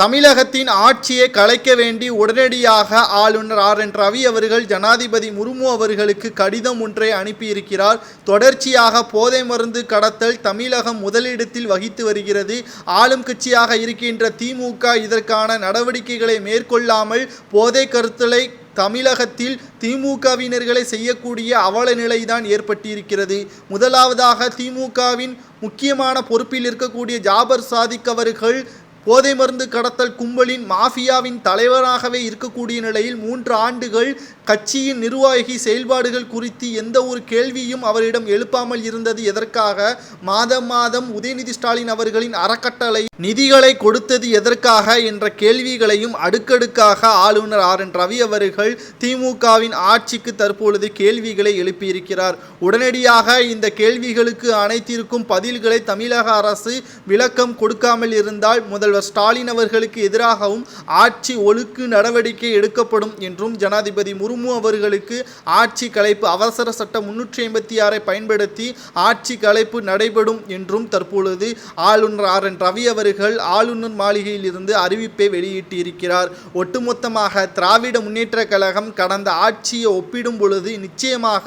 தமிழகத்தின் ஆட்சியை கலைக்க வேண்டி உடனடியாக ஆளுநர் ஆர் என் ரவி அவர்கள் ஜனாதிபதி முர்மு அவர்களுக்கு கடிதம் ஒன்றை அனுப்பியிருக்கிறார். தொடர்ச்சியாக போதை மருந்து கடத்தல் தமிழகம் முதலிடத்தில் வகித்து வருகிறது. ஆளும் கட்சியாக இருக்கின்ற திமுக இதற்கான நடவடிக்கைகளை மேற்கொள்ளாமல் போதை கருத்தலை தமிழகத்தில் திமுகவினர்களை செய்யக்கூடிய அவல நிலைதான் ஏற்பட்டிருக்கிறது. முதலாவதாக திமுகவின் முக்கியமான பொறுப்பில் இருக்கக்கூடிய ஜாபர் சாதிக் அவர்கள் போதை மருந்து கடத்தல் கும்பலின் மாஃபியாவின் தலைவராகவே இருக்கக்கூடிய நிலையில் மூன்று ஆண்டுகள் கட்சியின் நிர்வாகி செயல்பாடுகள் குறித்து எந்த ஒரு கேள்வியும் அவரிடம் எழுப்பாமல் இருந்தது. எதற்காக? மாதம் மாதம் உதயநிதி ஸ்டாலின் அவர்களின் அறக்கட்டளை நிதிகளை கொடுத்தது எதற்காக என்ற கேள்விகளையும் அடுக்கடுக்காக ஆளுநர் ஆர். என். ரவி அவர்கள் திமுகவின் ஆட்சிக்கு தற்பொழுது கேள்விகளை எழுப்பியிருக்கிறார். உடனடியாக இந்த கேள்விகளுக்கு அனைத்திற்கும் பதில்களை தமிழக அரசு விளக்கம் கொடுக்காமல் இருந்தால் முதல் முதல்வர் ஸ்டாலின் அவர்களுக்கு எதிராகவும் ஆட்சி ஒழுக்கு நடவடிக்கை எடுக்கப்படும் என்றும் ஜனாதிபதி முர்மு அவர்களுக்கு ஆட்சி கலைப்பு அவசர சட்டம் முன்னூற்றி ஐம்பத்தி ஆறை பயன்படுத்தி ஆட்சி கலைப்பு நடைபெறும் என்றும் தற்பொழுது ஆளுநர் ஆர் என் ரவி அவர்கள் ஆளுநர் மாளிகையில் இருந்து அறிவிப்பை வெளியிட்டிருக்கிறார். ஒட்டுமொத்தமாக திராவிட முன்னேற்ற கழகம் கடந்த ஆட்சியை ஒப்பிடும் பொழுது நிச்சயமாக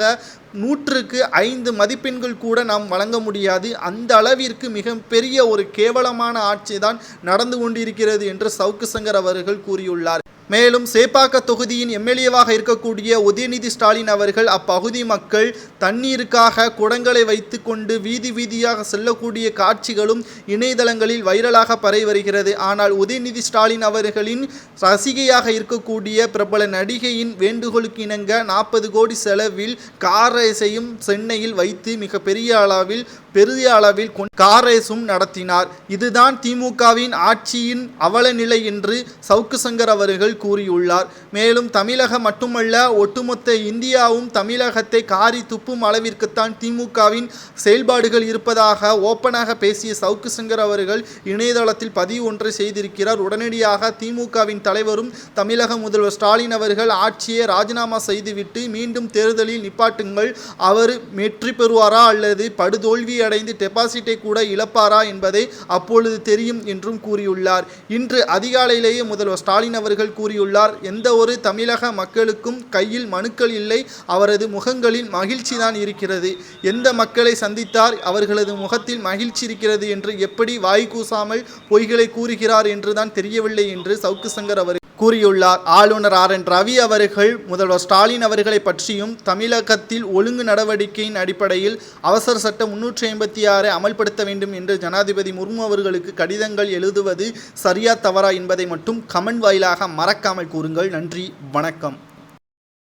நூற்றுக்கு ஐந்து மதிப்பெண்கள் கூட நாம் வழங்க முடியாது. அந்த அளவிற்கு மிகப்பெரிய ஒரு கேவலமான ஆட்சி தான் நடந்து கொண்டிருக்கிறது என்று சவுக்கு சங்கர் அவர்கள் கூறியுள்ளார். மேலும் சேப்பாக்க தொகுதியின் எம்எல்ஏவாக இருக்கக்கூடிய உதயநிதி ஸ்டாலின் அவர்கள் அப்பகுதி மக்கள் தண்ணீருக்காக குடங்களை வைத்து கொண்டு வீதி வீதியாக செல்லக்கூடிய காட்சிகளும் இணையதளங்களில் வைரலாக பரவி வருகிறது. ஆனால் உதயநிதி ஸ்டாலின் அவர்களின் ரசிகையாக இருக்கக்கூடிய பிரபல நடிகையின் வேண்டுகோளுக்கு இணங்க நாற்பது கோடி செலவில் கார் ரேஸையும் சென்னையில் வைத்து மிக பெரிய அளவில் பெரிய அளவில் கார் ரேஸும் நடத்தினார். இதுதான் திமுகவின் ஆட்சியின் அவல நிலை என்று சவுக்கு சங்கர் அவர்கள் கூறியுள்ளார். மேலும் தமிழகம் மட்டுமல்ல ஒட்டுமொத்த இந்தியாவும் தமிழகத்தை காரி துப்பும் அளவிற்குத்தான் திமுகவின் செயல்பாடுகள் இருப்பதாக ஓப்பனாக பேசிய சவுக்கு சங்கர் அவர்கள் இணையதளத்தில் பதிவு ஒன்றை செய்திருக்கிறார். உடனடியாக திமுகவின் தலைவரும் தமிழக முதல்வர் ஸ்டாலின் அவர்கள் ஆட்சியை ராஜினாமா செய்துவிட்டு மீண்டும் தேர்தலில் நிப்பாட்டுங்கள். அவர் வெற்றி பெறுவாரா அல்லது படுதோல்வி அடைந்து டெபாசிட்டை கூட இழப்பாரா என்பதை அப்பொழுது தெரியும் என்றும் கூறியுள்ளார். இன்று அதிகாலையிலேயே முதல்வர் ஸ்டாலின் அவர்கள் கூறி கூறியுள்ளார். எந்த ஒரு தமிழக மக்களுக்கும் கையில் மனுக்கள் இல்லை. அவரது முகங்களில் மகிழ்ச்சி தான் இருக்கிறது. எந்த மக்களை சந்தித்தார்? அவர்களது முகத்தில் மகிழ்ச்சி இருக்கிறது என்று எப்படி வாய் கூசாமல் பொய்களை கூறுகிறார் என்றுதான் தெரியவில்லை என்று சவுக்கு சங்கர் அவர் கூறியுள்ளார். ஆளுநர் ஆர் என் ரவி அவர்கள் முதல்வர் ஸ்டாலின் அவர்களை பற்றியும் தமிழகத்தில் ஒழுங்கு நடவடிக்கையின் அடிப்படையில் அவசர சட்டம் முன்னூற்றி ஐம்பத்தி ஆறை அமல்படுத்த வேண்டும் என்று ஜனாதிபதி முர்மு அவர்களுக்கு கடிதங்கள் எழுதுவது சரியா தவறா என்பதை மட்டும் கமெண்ட் வாயிலாக மறக்காமல் கூறுங்கள். நன்றி வணக்கம்.